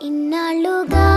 ఇన్నాళ్ళుగా